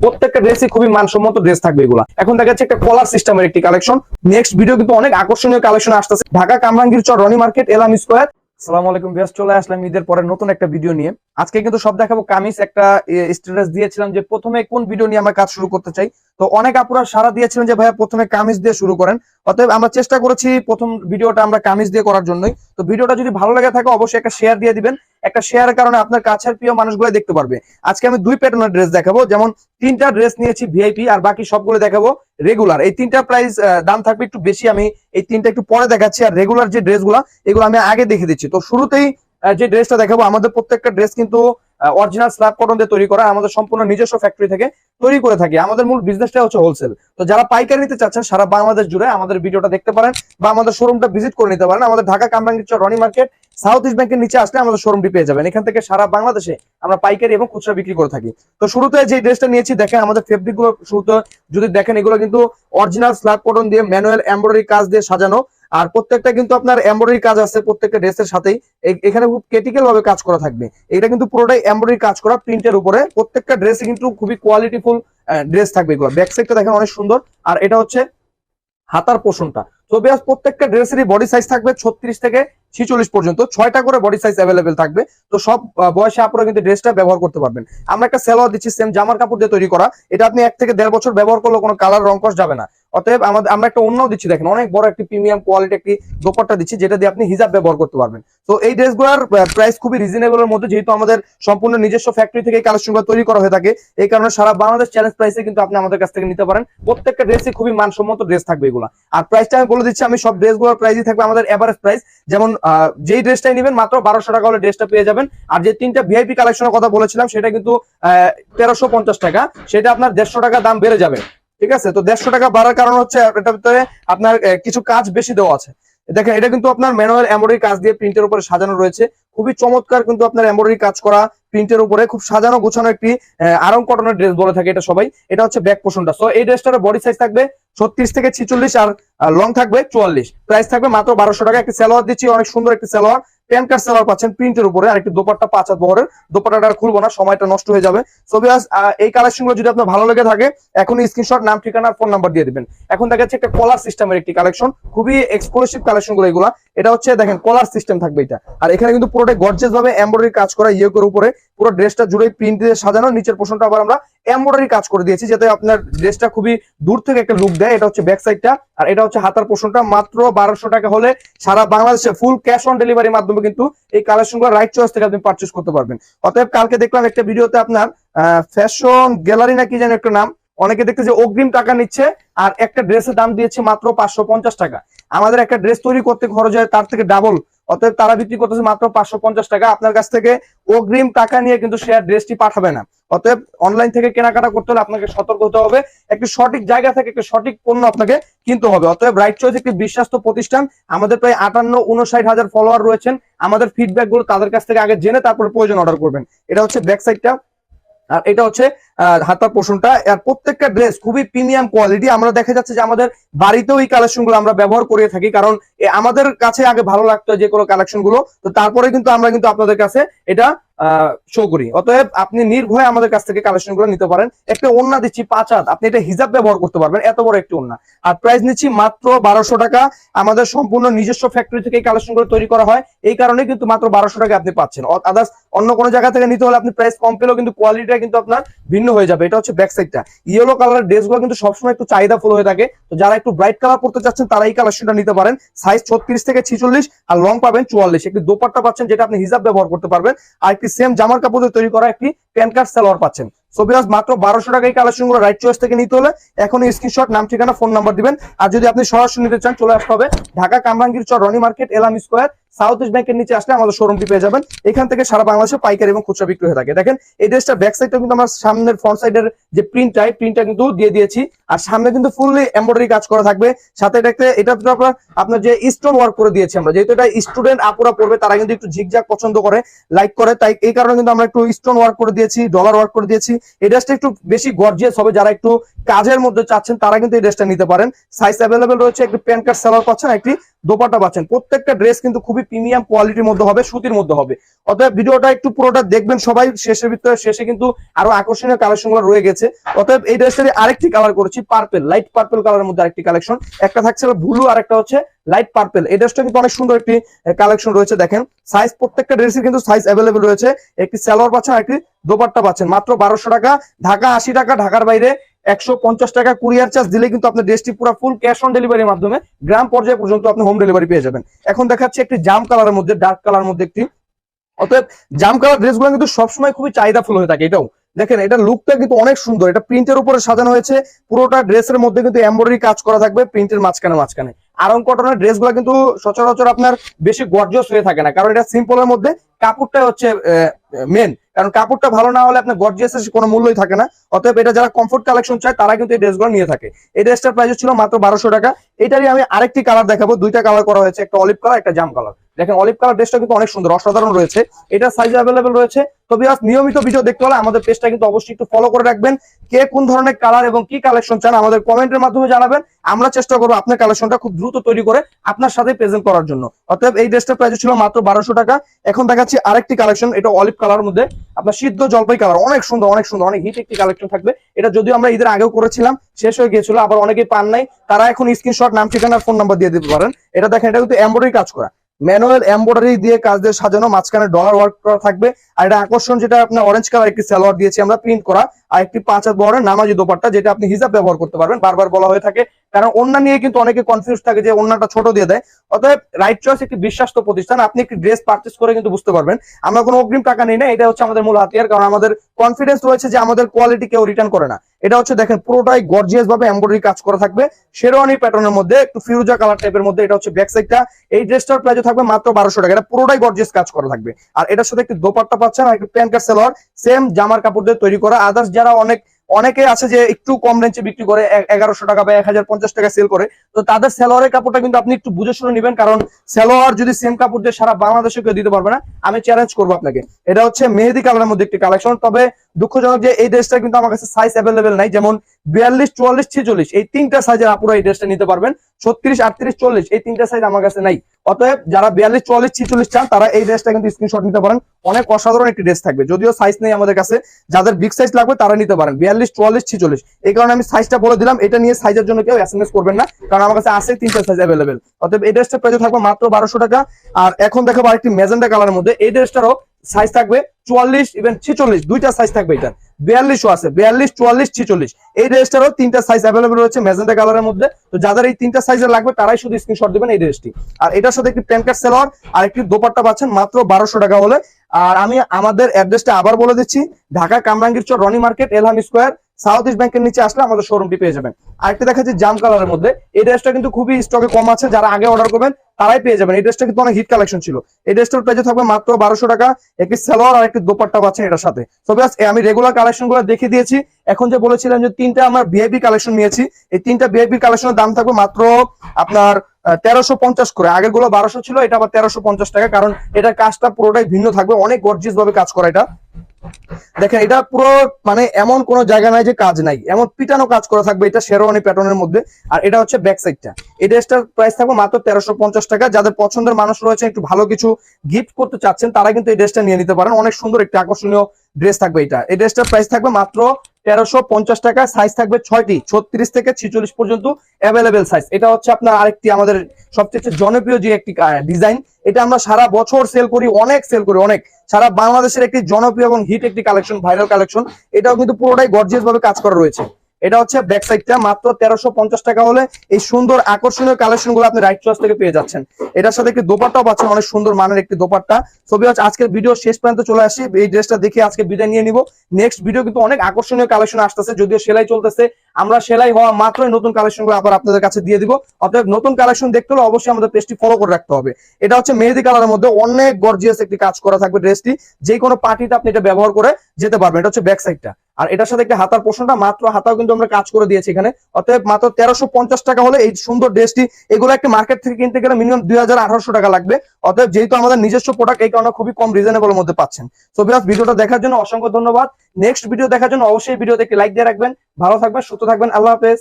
প্রত্যেকটা ড্রেসই খুবই মানসম্মত ড্রেস থাকবে এগুলা। এখন দেখা যাচ্ছে একটা কলার সিস্টেমের একটি কালেকশন নেক্সট ভিডিও কিন্তু অনেক আকর্ষণীয় কালেকশন আসতেছে। Dhaka Kamrangir Char, Roni market, Elam square. আসসালামু আলাইকুম চলে আসলাম ঈদের পরে নতুন একটা ভিডিও নিয়ে। আজকে কিন্তু সব দেখাবো কামিজ, একটা স্ট্যাটাস দিয়েছিলাম যে প্রথমে কোন ভিডিও নিয়ে আমরা কাজ শুরু করতে চাই। তো অনেক আপুরা সারা দিয়েছিলেন যে, ভাইয়া, প্রথমে কামিজ দিয়ে শুরু করেন। অতএব আমরা চেষ্টা করেছি প্রথম ভিডিওটা আমরা কামিজ দিয়ে করার জন্যই। তো ভিডিওটা যদি ভালো লাগে থাকে, অবশ্যই একটা শেয়ার দিয়ে দিবেন। একটা শেয়ার কারণে আপনার কাছের প্রিয় মানুষগুলো দেখতে পারবে। আজকে আমি দুই প্যাটার্নের ড্রেস দেখাবো। যেমন তিনটা ড্রেস নিয়েছি ভিআইপি আর বাকি সবগুলো দেখাবো রেগুলার এই তিনটা প্রাইস দাম থাকবে একটু বেশি আমি এই তিনটা একটু পরে দেখাচ্ছি। আর রেগুলার যে ড্রেসগুলো এগুলো আমি আগে দেখে দিচ্ছি। তো শুরুতেই যে ড্রেসটা দেখাবো, আমাদের প্রত্যেকটা ড্রেস কিন্তু অরিজিনাল স্ল্যাব কটন দিয়ে তৈরি করা, আমাদের সম্পূর্ণ নিজস্ব ফ্যাক্টরি থেকে তৈরি করে থাকি। আমাদের মূল বিজনেসটা হচ্ছে হোলসেল তো যারা পাইকারি নিতে চাচ্ছেন, সারা বাংলাদেশ জুড়ে আমাদের ভিডিওটা দেখতে পারেন বা আমাদের শোরুমটা ভিজিট করে নিতে পারেন। আমাদের Dhaka Kamrangir Char Roni market south east ব্যাংকের নিচে আসলে আমাদের শোরুমটি পেয়ে যাবেন। এখান থেকে সারা বাংলাদেশে আমরা পাইকারি এবং খুচরা বিক্রি করে থাকি। তো শুরুতে যে ড্রেসটা নিয়েছি, দেখেন আমাদের ফেব্রিকগুলো শুরুতে যদি দেখেন, এগুলো কিন্তু অরিজিনাল স্ল্যাব কটন দিয়ে ম্যানুয়াল এমব্রয়ডারি কাজ দিয়ে সাজানো। আর প্রত্যেকটা কিন্তু আপনার এমব্রয়ডারি কাজ আছে, প্রত্যেকটা ড্রেসের সাথেই। এখানে খুব ক্রিটিক্যাল ভাবে কাজ করা থাকবে। এটা কিন্তু পুরোটাই এমব্রয়ডারি কাজ করা প্রিন্টের উপরে। প্রত্যেকটা ড্রেসে কিন্তু খুবই কোয়ালিটিফুল ড্রেস থাকবে এগুলো। ব্যাক সাইডটা দেখেন অনেক সুন্দর। আর এটা হচ্ছে হাতার পোষণটা। তো বেশ প্রত্যেকটা ড্রেসেরই বডি সাইজ থাকবে ছত্রিশ থেকে ছিচল্লিশ পর্যন্ত। ছয়টা করে বডি সাইজ অ্যাভেলেবেল থাকবে। তো সব বয়সে আপনারা কিন্তু ড্রেসটা ব্যবহার করতে পারবেন। আমরা একটা সেলোয়ার দিচ্ছি সেম জামার কাপড় দিয়ে তৈরি করা। এটা আপনি এক থেকে দেড় বছর ব্যবহার করলে কোনো কালার রং যাবে না। অতএব আমাদের, আমরা একটা অন্য দিচ্ছি, দেখেন, অনেক বড় একটি প্রিমিয়াম কোয়ালিটি একটি দোপাট্টা দিচ্ছি, যেটা দিয়ে আপনি হিজাব ব্যবহার করতে পারবেন। তো এই ড্রেসগুলোর প্রাইস খুবই রিজনেবল এর মধ্যে, যেহেতু আমাদের সম্পূর্ণ নিজস্ব ফ্যাক্টরি থেকে কালেকশনগুলো তৈরি করা হয়ে থাকে, এই কারণে সারা বাংলাদেশ চ্যালেঞ্জ প্রাইসে কিন্তু আপনি আমাদের কাছ থেকে নিতে পারেন। প্রত্যেকটা ড্রেসই খুবই মানসম্মত ড্রেস থাকবে এগুলো। আর প্রাইসটা আমি বলে দিচ্ছি, আমি সব ড্রেসগুলোর প্রাইসই থাকবে আমাদের এভারেজ প্রাইস যেমন যেই ড্রেসটাই নেবেন, মাত্র বারোশো টাকা হলে ড্রেসটা পেয়ে যাবেন। আর যে তিনটা ভিআইপি কালেকশনের কথা বলেছিলাম, সেটা কিন্তু তেরোশো টাকা, সেটা আপনার দেড়শো টাকা দাম বেড়ে যাবে। ঠিক আছে? তো দেড়শো টাকা বাড়ার কারণ হচ্ছে এটার ভিতরে আপনার কিছু কাজ বেশি দেওয়া আছে। দেখেন, এটা কিন্তু আপনার ম্যানুয়াল এমব্রয়ডারি কাজ দিয়ে প্রিন্টের উপরে সাজানো রয়েছে। খুবই চমৎকার কিন্তু আপনার এমব্রয়ডারি কাজ করা প্রিন্টের উপরে। খুব সাজানো গোছানো একটি আরং কটনের ড্রেস বলে থাকে এটা সবাই। এটা হচ্ছে ব্যাক পোষণটা। সো এই ড্রেসটার বডি সাইজ থাকবে ছত্রিশ থেকে ছিচল্লিশ আর লং থাকবে চুয়াল্লিশ। প্রাইস থাকবে মাত্র বারোশো টাকা। একটি সালোয়ার দিচ্ছি, অনেক সুন্দর একটি সালোয়ার। প্যান কার্ড সালোয়ার পাচ্ছেন প্রিন্টের উপরে আর একটি দোপাট্টা পাঁচ হাত বহরের। দোপাট্টাটা খুলবো না, সময়টা নষ্ট হয়ে যাবে। সো বিয়াস এই কালেকশনগুলো যদি আপনার ভালো লেগে থাকে এখন স্ক্রিনশট নাম, ঠিকানা ফোন নাম্বার দিয়ে দিবেন। এখন দেখা যাচ্ছে একটা কলার সিস্টেমের একটি কালেকশন খুবই এক্সক্লুসিভ কালেকশনগুলো এগুলা। এটা হচ্ছে, দেখেন কলার সিস্টেম থাকবে এটা। আর এখানে কিন্তু পুরোটাই গর্জেস ভাবে এমব্রয়ডারি কাজ করা ইয়োগের উপরে। পুরো ড্রেসটা জুড়ে প্রিন্ট দিয়ে সাজানো, নিচের পোর্শনটা আবার আমরা এমব্রয়ডারি কাজ করে দিয়েছি, যাতে আপনার ড্রেসটা খুবই দূর থেকে একটা লুক দেয়। এটা হচ্ছে ব্যাক সাইডটা আর এটা হচ্ছে হাতার পোর্শনটা মাত্র বারোশো টাকা হলে সারা বাংলাদেশে ফুল ক্যাশ অন ডেলিভারির মাধ্যমে কিন্তু এই কালেকশনগুলো রাইট চয়েস থেকে আপনি পারচেস করতে পারবেন। অতএব কালকে দেখলাম একটা ভিডিওতে আপনার ফ্যাশন গ্যালারি না কি যেন একটা নাম, অনেকে দেখতে যে অগ্রিম টাকা নিচ্ছে, আর একটা ড্রেসের দাম দিয়েছে মাত্র পাঁচশো পঞ্চাশ টাকা। আমাদের একটা ড্রেস তৈরি করতে খরচ হয় তার থেকে ডাবল অতএব তারা বিক্রি করতেছে মাত্র পাঁচশো পঞ্চাশ টাকা। আপনার কাছ থেকে অগ্রিম টাকা নিয়ে কিন্তু সে ড্রেসটি পাঠাবে না। অতএব অনলাইন থেকে কেনাকাটা করতে হলে আপনাকে সতর্ক হতে হবে। একটি সঠিক জায়গা থেকে একটি সঠিক পণ্য আপনাকে কিনতে হবে। অতএব রাইট চয়েস একটি বিশ্বাস্ত প্রতিষ্ঠান। আমাদের প্রায় আটান্ন উনষাট হাজার ফলোয়ার রয়েছেন। আমাদের ফিডব্যাকগুলো তাদের কাছ থেকে আগে জেনে তারপরে প্রয়োজন অর্ডার করবেন। এটা হচ্ছে ব্যাক সাইডটা আর এটা হচ্ছে হাতার পোষণটা। আর প্রত্যেকটা ড্রেস খুবই প্রিমিয়াম কোয়ালিটি আমরা দেখা যাচ্ছে যে আমাদের বাড়িতেও এই কালেকশনগুলো আমরা ব্যবহার করে থাকি। কারণ আমাদের কাছে আগে ভালো লাগতো যে কোনো কালেকশনগুলো। তো তারপরে কিন্তু আমরা কিন্তু আপনাদের কাছে এটা শো করি। অতএব আপনি নির্ভয়ে আমাদের কাছ থেকে কালেকশনগুলো নিতে পারেন। একটা ওন্না দিচ্ছি, পাঁচ হাত। আপনি এটা হিজাব ব্যবহার করতে পারবেন, এত বড় একটি ওন্না আর প্রাইস নিচ্ছি মাত্র বারোশো টাকা। আমাদের সম্পূর্ণ নিজস্ব ফ্যাক্টরি থেকে কালেকশনগুলো তৈরি করা হয়। এই কারণে কিন্তু মাত্র বারোশো টাকা আপনি পাচ্ছেন। আদার্স অন্য কোনো জায়গা থেকে নিতে হলে আপনি প্রাইস কম পেলেও কিন্তু কোয়ালিটিটা কিন্তু আপনার ভিন্ন হয়ে যাবে। এটা হচ্ছে ব্যাক সাইডটা ইয়েলো কালারের ড্রেসগুলো কিন্তু সবসময় একটু চাহিদা ফুল হয়ে থাকে। তো যারা একটু ব্রাইট কালার পড়তে চাচ্ছেন, তারা এই কালেকশনটা নিতে পারেন। সাইজ ছত্রিশ থেকে ছিচল্লিশ আর লং পাবেন চুয়াল্লিশ। একটি দোপাট্টা পাচ্ছেন, যেটা আপনি হিজাব ব্যবহার করতে পারবেন। আর একটি সেম জামার কাপড় তৈরি করা একটি প্যান কার্ড সালোয়ার পাচ্ছেন। সো মাত্র বারোশো টাকা এই কালেকশনগুলো রাইট চয়েস থেকে নিতে হলে এখন স্ক্রিনশট নাম, ঠিকানা ফোন নাম্বার দিবেন। আর যদি আপনি সরাসরি নিতে চান, চলে আসতে হবে Dhaka Kamrangir Char, Roni market, Elam square south east ব্যাংকের নিচে আসলে আমাদের শোরুমটি পেয়ে যাবেন। এখান থেকে সারা বাংলাদেশে পাইকারি এবং খুচরা বিক্রি হয়ে থাকে। দেখেন, এই ড্রেসটা ব্যাক সাইডটা কিন্তু আমার সামনের ফ্রন্ট সাইডের যে প্রিন্টটা প্রিন্টটা কিন্তু দিয়ে দিয়েছি। আর সামনে কিন্তু ফুললি এমব্রয়ডারি কাজ করা থাকবে। সাথে এটাতে এটা তো আপনার আপনার যে স্টোন ওয়ার্ক করে দিয়েছি আমরা। যেহেতু এটা স্টুডেন্ট আপুরা পড়বে তারা কিন্তু একটু ঝিকঝাক পছন্দ করে লাইক করে। তাই এই কারণে কিন্তু আমরা একটু স্টোন ওয়ার্ক করে দিয়েছি ডলার ওয়ার্ক করে দিয়েছি। এই ড্রেসটা একটু বেশি গর্জিয়াস হবে। যারা একটু কাজের মধ্যে চাচ্ছেন, তারা কিন্তু এই ড্রেসটা নিতে পারেন। সাইজ অ্যাভেলেবেল রয়েছে একটি প্যান কার্ড সালোয়ার পাচ্ছেন, একটি দোপাট্টা পাচ্ছেন। প্রত্যেকটা ড্রেস কিন্তু খুবই প্রিমিয়াম কোয়ালিটির মধ্যে হবে, সুতির মধ্যে হবে। অতএব ভিডিওটা একটু পুরোটা দেখবেন সবাই, শেষের ভিতরে, শেষে কিন্তু আরও আকর্ষণীয় কালেকশনগুলো রয়ে গেছে। অতএব এই ড্রেসটারই আরেকটি কালার করেছি পার্পেল লাইট পার্পেল কালারের মধ্যে আরেকটি কালেকশন একটা থাকছে ব্লু আর একটা হচ্ছে লাইট পার্পেল এই ড্রেসটা কিন্তু অনেক সুন্দর একটি কালেকশন রয়েছে, দেখেন। সাইজ প্রত্যেকটা ড্রেসের কিন্তু সাইজ অ্যাভেলেবেল রয়েছে। একটি সালোয়ার পাচ্ছেন একটি দোপাট্টা পাচ্ছেন। মাত্র বারোশো টাকা, ঢাকা আশি টাকা, ঢাকার বাইরে একশো পঞ্চাশ টাকা কুরিয়ার চার্জ দিলে কিন্তু আপনার ড্রেসটি পুরো ফুল ক্যাশ অন ডেলিভারির মাধ্যমে গ্রাম পর্যায়ে পর্যন্ত আপনি হোম ডেলিভারি পেয়ে যাবেন। এখন দেখাচ্ছে একটি জাম কালারের মধ্যে ডার্ক কালার মধ্যে একটি। অতএব জাম কালার ড্রেসগুলো কিন্তু সবসময় খুবই চাহিদাফুল হয়ে থাকে। এটাও দেখেন, এটা লুকটা কিন্তু অনেক সুন্দর। এটা প্রিন্টের উপরে সাজানো হয়েছে। পুরোটা ড্রেসের মধ্যে কিন্তু এমব্রয়ডারি কাজ করা থাকবে প্রিন্টের মাঝখানে মাঝখানে। আরং কটনের ড্রেসগুলো কিন্তু সচরাচর আপনার বেশি গর্জিয়াস হয়ে থাকে না। কারণ এটা সিম্পলের মধ্যে। কাপড়টা হচ্ছে মেন কারণ কাপড়টা ভালো না হলে আপনার গর্জিয়াসের কোনো মূল্যই থাকে না। অতএব এটা যারা কমফোর্ট কালেকশন চায়, তারা কিন্তু এই ড্রেসগুলো নিয়ে থাকে। এই ড্রেসটার প্রাইস ছিল মাত্র বারোশো টাকা। এটারই আমি আরেকটি কালার দেখাবো। দুইটা কালার করা হয়েছে, একটা অলিভ কালার একটা জাম কালার দেখেন অলিভ কালার ড্রেসটা কিন্তু অনেক সুন্দর, অসাধারণ রয়েছে। এটা সাইজ অ্যাভেলেবেল রয়েছে। তবে আজ নিয়মিত ভিডিও দেখতে হলে আমাদের পেজটা কিন্তু অবশ্যই একটু ফলো করে রাখবেন। কে কোন ধরনের কালার এবং কি কালেকশন চান আমাদের কমেন্টের মাধ্যমে জানাবেন। আমরা চেষ্টা করব আপনার কালেকশনটা খুব দ্রুত তৈরি করে আপনার সাথে প্রেজেন্ট করার জন্য। অতএব এই ড্রেসটার প্রাইস ছিল মাত্র বারোশো টাকা। এখন দেখাচ্ছি আরেকটি কালেকশন এটা অলিভ কালার মধ্যে। আপনার সিদ্ধ জলপাই কালার অনেক সুন্দর অনেক সুন্দর, অনেক হিট একটি কালেকশন থাকবে। এটা যদিও আমরা ঈদের আগেও করেছিলাম, শেষ হয়ে গিয়েছিল, আবার অনেকেই পান নাই। তারা এখন স্ক্রিনশট নাম, ঠিকানা ফোন নাম্বার দিয়ে দিতে পারেন। এটা দেখেন, এটা কিন্তু এমব্রয়ডারি কাজ করা। ম্যানুয়াল এমব্রয়ডারি দিয়ে কাজ দিয়ে সাজানো, মাঝখানে ডলার ওয়ার্ক করা থাকবে। আর এটা আকর্ষণ যেটা আপনার অরেঞ্জ কালার একটি সালোয়ার দিয়েছি আমরা প্রিন্ট করা। আর একটি পাঁচ হাত বড় নামাজি দোপাট্টা, যেটা আপনি হিসাব ব্যবহার করতে পারবেন, বারবার বলা হয়ে থাকে। কারণ অন্যান্য নিয়ে কিন্তু অনেকে কনফিউজ থাকে যে অন্যটা ছোট দিয়ে দেয়। অতএব রাইট চয়েস একটি বিশ্বাস্ত প্রতিষ্ঠান, আপনি একটি ড্রেস পারচেস করে কিন্তু বুঝতে পারবেন। আমরা কোনো অগ্রিম টাকা নেই না এটা হচ্ছে আমাদের মূল হাতিয়ার, কারণ আমাদের কনফিডেন্স রয়েছে যে আমাদের কোয়ালিটি কেউ রিটার্ন করে না। এটা হচ্ছে দেখেন পুরোটাই গর্জিয়াস ভাবে এমব্রয়ডারি কাজ করা থাকবে। শেরওয়ানি প্যাটার্নের মধ্যে, একটু ফিরোজা কালার টাইপের মধ্যে, এটা হচ্ছে ব্যাক সাইডটা এই ড্রেসটার প্রাইস থাকবে মাত্র বারোশো টাকা। এটা পুরোটাই গর্জিয়াস কাজ করা থাকবে। আর এটার সাথে একটু দোপাট্টা পাচ্ছেন আর একটু প্যান্ট কাট সেলোয়ার সেম জামার কাপড় দিয়ে তৈরি করা। আদার্স যারা অনেক অনেকে আছে যে একটু কম রেঞ্জে বিক্রি করে এগারোশো টাকা বা এক হাজার পঞ্চাশ টাকা সেল করে। তো তাদের সেলোয়ারের কাপড়টা কিন্তু আপনি একটু বুঝে শুনে নেবেন, কারণ সেলোয়ার যদি সেম কাপড় দিয়ে সারা বাংলাদেশে কেউ দিতে পারবে না, আমি চ্যালেঞ্জ করব আপনাকে। এটা হচ্ছে মেহেদি কালারের মধ্যে একটি কালেকশন তবে দুঃখজনক যে এই ড্রেসটা কিন্তু আমার কাছে সাইজ অ্যাভেলেবেল নাই, যেমন বিয়াল্লিশ, চুয়াল্লিশ, ছেচল্লিশ। এই তিনটা সাইজের আপুরা এই ড্রেসটা নিতে পারবেন। ছত্রিশ, আটত্রিশ, চল্লিশ, এই তিনটা সাইজ আমার কাছে নাই। অতএব যারা বিয়াল্লিশ, চুয়াল্লিশ, ছেচল্লিশ চান, তারা এই ড্রেসটা কিন্তু স্ক্রিনশট নিতে পারেন। অনেক অসাধারণ একটি ড্রেস থাকবে। যদিও সাইজ নেই আমাদের কাছে। যাদের বিগ সাইজ লাগবে, তারা নিতে পারেন। বিয়াল্লিশ, চুয়াল্লিশ, ছেচল্লিশ। এই কারণে আমি সাইজটা বলে দিলাম। এটা নিয়ে সাইজের জন্য কেউ এস এম এস করবেন না, কারণ আমার কাছে আছে তিনটা সাইজ অ্যাভেলেবেল অতএব এই ড্রেসটা প্রাইস থাকবে মাত্র বারোশো টাকা। আর এখন দেখাবো আরেকটি মেজেন্ডা কালারের মধ্যে। এই ড্রেসটারও সাইজ থাকবে চুয়াল্লিশ ইভেন ছেচল্লিশ। দুইটা সাইজ থাকবে এটা বিয়াল্লিশও আছে, বিয়াল্লিশ, চুয়াল্লিশ, ছিচল্লিশ। এই ড্রেসটারও তিনটা সাইজ অ্যাভেলেবল রয়েছে মেজেন্টা কালারের মধ্যে। তো যাদের এই তিনটা সাইজের লাগবে, তারাই শুধু স্ক্রিনশট দিবেন এই ড্রেসটি আর এটার সাথে একটি প্যান্ট কার্ড সেলোয়ার আর একটি দোপাট্টা পাচ্ছেন মাত্র বারোশো টাকা হলে। আর আমি আমাদের অ্যাড্রেসটা আবার বলে দিচ্ছি, Dhaka Kamrangir Char, Roni market, Elham square south east ব্যাংকের নিচে আসলে আমাদের শোরুমটি পেয়ে যাবেন। আরেকটা যাচ্ছে জাম কালারের মধ্যে। এই ড্রেসটা কিন্তু খুবই স্টকে কম আছে, যারা আগে অর্ডার করবেন তারাই পেয়ে যাবেন। এই ড্রেসটা কিন্তু অনেক হিট কালেকশন ছিল। এই ড্রেসটার প্রাইস থাকবে মাত্র বারোশো টাকা। একটি সালোয়ার আর একটি দোপাট্টা পাচ্ছেন এটার সাথে। তবে আমি রেগুলার কালেকশনগুলো দেখে দিয়েছি। এখন যে বলেছিলাম যে তিনটা আমার ভিআইপি কালেকশন নিয়েছি, এই তিনটা ভিআইপি কালেকশনের দাম থাকবে মাত্র আপনার তেরোশো পঞ্চাশ করে। আগেরগুলো বারোশো ছিল, এটা আবার তেরোশো পঞ্চাশ টাকা, কারণ এটার কাজটা পুরোটাই ভিন্ন থাকবে। অনেক গর্জিয়াস ভাবে কাজ করা এটা। দেখেন, এটা পুরো মানে এমন কোন জায়গা নাই যে কাজ নাই। এমন পিটানো কাজ করা থাকবে এটা শেরওয়ানি প্যাটার্নের মধ্যে। আর এটা হচ্ছে ব্যাক সাইডটা এই ড্রেসটার প্রাইস থাকবে মাত্র তেরোশো পঞ্চাশ টাকা। যাদের পছন্দের মানুষ রয়েছে, একটু ভালো কিছু গিফট করতে চাচ্ছেন, তারা কিন্তু এই ড্রেসটা নিয়ে নিতে পারেন। অনেক সুন্দর, একটা আকর্ষণীয় ড্রেস থাকবে এটা। এই ড্রেসটার প্রাইস থাকবে মাত্র তেরোশো পঞ্চাশ টাকা সাইজ থাকবে ছয়টি, ছত্রিশ থেকে ছিচল্লিশ পর্যন্ত অ্যাভেলেবেল সাইজ এটা হচ্ছে আপনার আরেকটি আমাদের সবচেয়ে জনপ্রিয় যে একটি ডিজাইন এটা আমরা সারা বছর সেল করি, অনেক সেল করি, অনেক। সারা বাংলাদেশের একটি জনপ্রিয় এবং হিট একটি কালেকশন ভাইরাল কালেকশন এটাও কিন্তু পুরোটাই গর্জিয়াস ভাবে কাজ করা রয়েছে। এটা হচ্ছে ব্যাক সাইডটা মাত্র তেরোশো পঞ্চাশ টাকা হলে এই সুন্দর আকর্ষণীয় কালেকশনগুলো আপনি রাইট চয়েস থেকে পেয়ে যাচ্ছেন। এটার সাথে একটি দোপাট্টাও পাচ্ছেন, অনেক সুন্দর মানের একটি দোপাট্টা। ছবি হচ্ছে আজকের ভিডিও শেষ পর্যন্ত চলে আসি। এই ড্রেসটা দেখে আজকে বিদায় নিয়ে নিব। নেক্সট ভিডিও কিন্তু অনেক আকর্ষণীয় কালেকশন আসতেছে, যদিও সেলাই চলতেছে। আমরা সেলাই হওয়া মাত্রই নতুন কালেকশনগুলো আবার আপনাদের কাছে দিয়ে দিব। অতএব নতুন কালেকশন দেখতে হলে অবশ্যই আমাদের পেজটি ফলো করে রাখতে হবে। এটা হচ্ছে মেহেদি কালারের মধ্যে অনেক গর্জিয়াস একটি কাজ করা থাকবে ড্রেসটি যে কোনো পার্টিতে আপনি এটা ব্যবহার করে যেতে পারবেন। এটা হচ্ছে ব্যাক সাইডটা আর এটার সাথে একটা হাতার পোষণটা, মাত্র হাতাও কিন্তু আমরা কাজ করে দিয়েছি এখানে। অর্থাৎ মাত্র তেরোশো পঞ্চাশ টাকা হলে এই সুন্দর ড্রেসটি, এগুলো একটা মার্কেট থেকে কিনতে গেলে মিনিমাম দুই হাজার আঠারোশো টাকা লাগবে। অতএব যেহেতু আমাদের নিজস্ব প্রোডাক্ট এই কারণে খুবই কম রিজনেবল মধ্যে পাচ্ছেন। সো বিরাজ, ভিডিওটা দেখার জন্য অসংখ্য ধন্যবাদ। নেক্সট ভিডিও দেখার জন্য অবশ্যই ভিডিওতে একটি লাইক দিয়ে রাখবেন। ভালো থাকবেন, সুস্থ থাকবেন। আল্লাহ হাফেজ।